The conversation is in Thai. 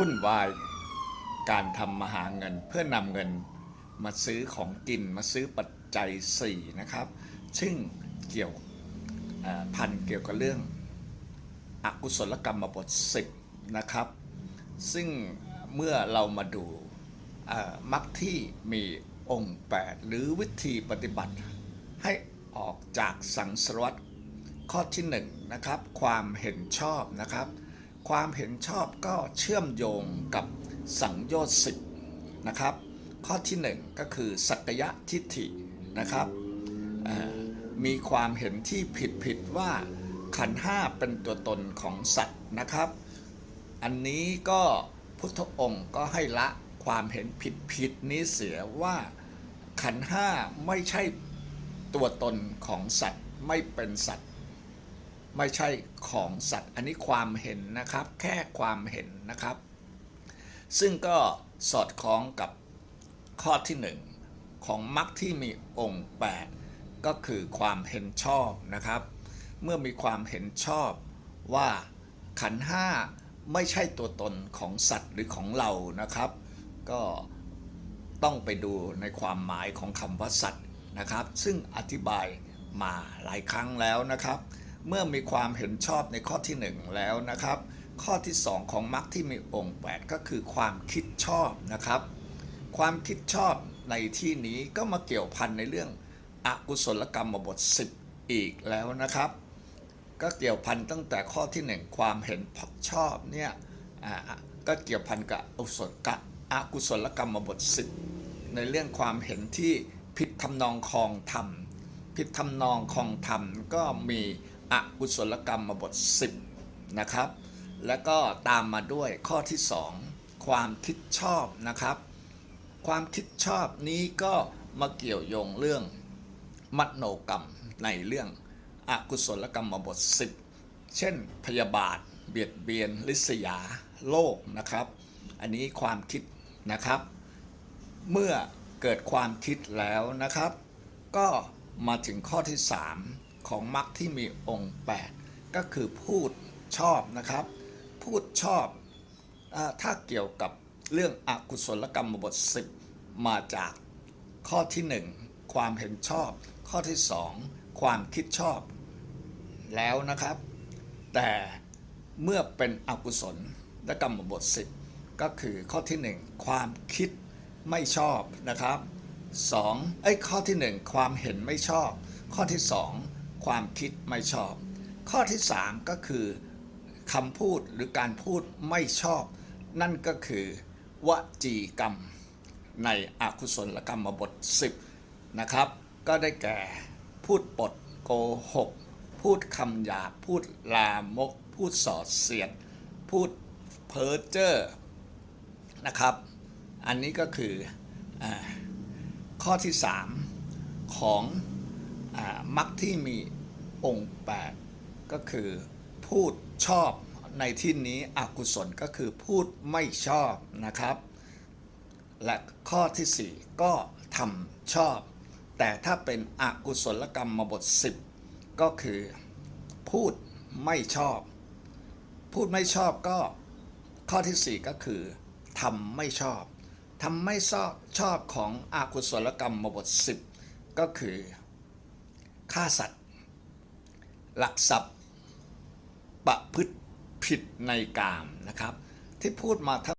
วุ่นวาย การทำมาหาเงินเพื่อนำเงินมาซื้อของกินมาซื้อปัจจัย4นะครับ ซึ่งเกี่ยวพันเกี่ยวกับเรื่องอกุศลกรรมบท10นะครับ ซึ่งเมื่อเรามาดูมรรคที่มีองค์ 8 หรือวิธีปฏิบัติ ให้ออกจากสังสารวัฏข้อที่1นงนะครับ ความเห็นชอบนะครับ ความเห็นชอบก็เชื่อมโยงกับสังโยชน์สิบนะครับ ข้อที่ 1 ก็คือสักยะทิฏฐินะครับมีความเห็นที่ผิดผิดๆว่าขันห้าเป็นตัวตนของสัตว์นะครับ อันนี้ก็พุทธองค์ก็ให้ละความเห็นผิดผิดๆนี้เสียว่าขันห้าไม่ใช่ตัวตนของสัตว์ไม่เป็นสัตว์ ไม่ใช่ของสัตว์ อันนี้ความเห็นนะครับ แค่ความเห็นนะครับ ซึ่งก็สอดคล้องกับข้อที่หนึ่งของมรรคที่มีองค์ 8 ก็คือความเห็นชอบนะครับ เมื่อมีความเห็นชอบว่าขันห้าไม่ใช่ตัวตนของสัตว์หรือของเรานะครับ ก็ต้องไปดูในความหมายของคำว่าสัตว์นะครับ ซึ่งอธิบายมาหลายครั้งแล้วนะครับ เมื่อมีความเห็นชอบในข้อที่ 1 แล้วนะครับ ข้อที่ 2 ของมรรคที่มีองค์ 8 ก็คือความคิดชอบนะครับ ความคิดชอบในที่นี้ก็มาเกี่ยวพันในเรื่องอกุศลกรรมบท 10 อีกแล้วนะครับ ก็เกี่ยวพันตั้งแต่ข้อที่ 1 ความเห็นชอบเนี่ยก็เกี่ยวพันกับอกุศลกะอกุศลกรรมบท 10 ในเรื่องความเห็นที่ผิดทำนองคลองธรรมผิดทำนองคลองธรรมก็มี อกุศลกรรมมาบท 10 นะครับ แล้วก็ตามมาด้วยข้อที่ 2 ความคิดชอบนะครับ ความคิดชอบนี้ก็มาเกี่ยวโยงเรื่องมโนกรรมในเรื่องอกุศลกรรมมาบท 10 เช่นพยาบาท เบียดเบียน ลิษยาโลกนะครับ อันนี้ความคิดนะครับ เมื่อเกิดความคิดแล้วนะครับ ก็มาถึงข้อที่ 3 ของมรรคที่มีองค์ 8 ก็คือพูดชอบนะครับ พูดชอบอถ้าเกี่ยวกับเรื่องอกุศลกรรมบท 10 มาจากข้อที่ 1 ความเห็นชอบ ข้อที่ 2 ความคิดชอบ แล้วนะครับ แต่เมื่อเป็นอกุศลและกรรมบท 10 ก็คือข้อที่ 1 ความคิดไม่ชอบนะครับ2ไอ้ข้อที่ 1 ความเห็นไม่ชอบ ข้อที่2 ความคิดไม่ชอบ ข้อที่ 3 ก็คือคำพูดหรือการพูดไม่ชอบ นั่นก็คือ วจีกรรม ในอกุศลกรรมบท 10 นะครับ ก็ได้แก่พูดปดโกหก พูดคำหยาบพูดลามก พูดสอดเสียด พูดเพ้อเจ้อนะครับ อันนี้ก็คืออข้อที่ 3 ของ มรรคที่มีองค์8ก็คือพูดชอบในที่นี้อกุศลก็คือพูดไม่ชอบนะครับ และข้อที่ 4 ก็ทำชอบ แต่ถ้าเป็นอกุศลกรรมมาบท 10 ก็คือพูดไม่ชอบ พูดไม่ชอบก็ข้อที่ 4 ก็คือทำไม่ชอบทำไม่ชอบชอบของอกุศลกรรมมาบท 10 ก็คือ ฆ่าสัตว์ หลักทรัพย์ประพฤติผิดในกามนะครับ ที่พูดมาทั้ง